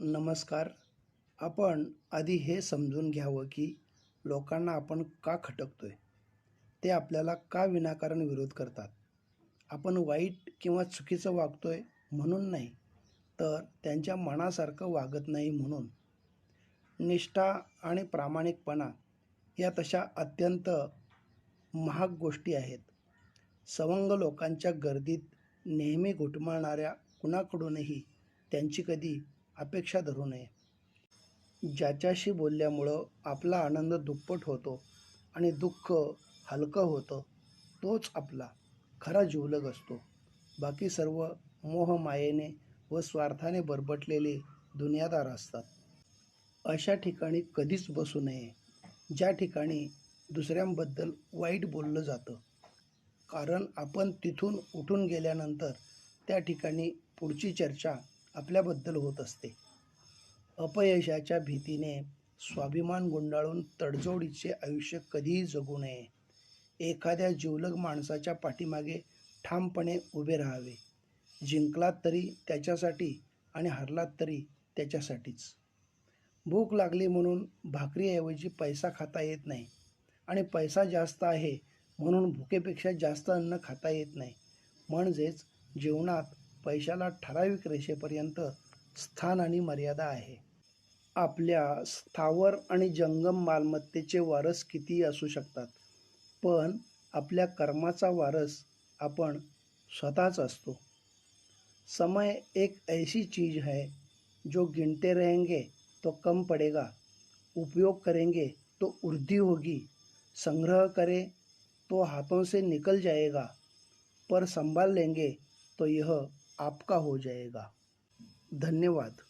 नमस्कार. आपण आधी हे समजून घ्यावं की लोकांना आपण का खटकतोय? ते आपल्याला का विनाकारण विरोध करतात? आपण वाईट किंवा चुकीचं वागतोय म्हणून नाही तर त्यांच्या मनासारखं वागत नाही म्हणून. निष्ठा आणि प्रामाणिकपणा या तशा अत्यंत महाग गोष्टी आहेत. सवंग लोकांच्या गर्दीत नेहमी घुटमळणाऱ्या कुणाकडूनही त्यांची कधी अपेक्षा धरू नये. ज्याच्याशी बोलल्यामुळं आपला आनंद दुप्पट होतो आणि दुःख हलकं होतं तोच आपला खरा जिवलग असतो. बाकी सर्व मोहमायेने व स्वार्थाने बरबटलेले दुनियादार असतात. अशा ठिकाणी कधीच बसू नये ज्या ठिकाणी दुसऱ्यांबद्दल वाईट बोललं जातं. कारण आपण तिथून उठून गेल्यानंतर त्या ठिकाणी पुढची चर्चा आपल्याबद्दल होत असते. अपयशाच्या भीतीने स्वाभिमान गुंडाळून तडजोडीचे आयुष्य कधीही जगू नये. एखाद्या जिवलग माणसाच्या पाठीमागे ठामपणे उभे राहावे. जिंकलात तरी त्याच्यासाठी आणि हरलात तरी त्याच्यासाठीच. भूक लागली म्हणून भाकरीऐवजी पैसा खाता येत नाही आणि पैसा जास्त आहे म्हणून भुकेपेक्षा जास्त अन्न खाता येत नाही. म्हणजेच जीवनात पैशाला ठराविक रेषेपर्यंत स्थान आणि मर्यादा आहे. आपल्या स्थावर आणि जंगम मालमत्तेचे वारस कितीही असू शकतात पण आपल्या कर्माचा वारस आपण स्वतःच असतो. समय एक ऐसी चीज़ है जो गिनते रहेंगे तो कम पड़ेगा उपयोग करेंगे तो वृद्धि होगी संग्रह करें तो हाथों से निकल जाएगा पर संभाल लेंगे तो यह आपका हो जाएगा। धन्यवाद।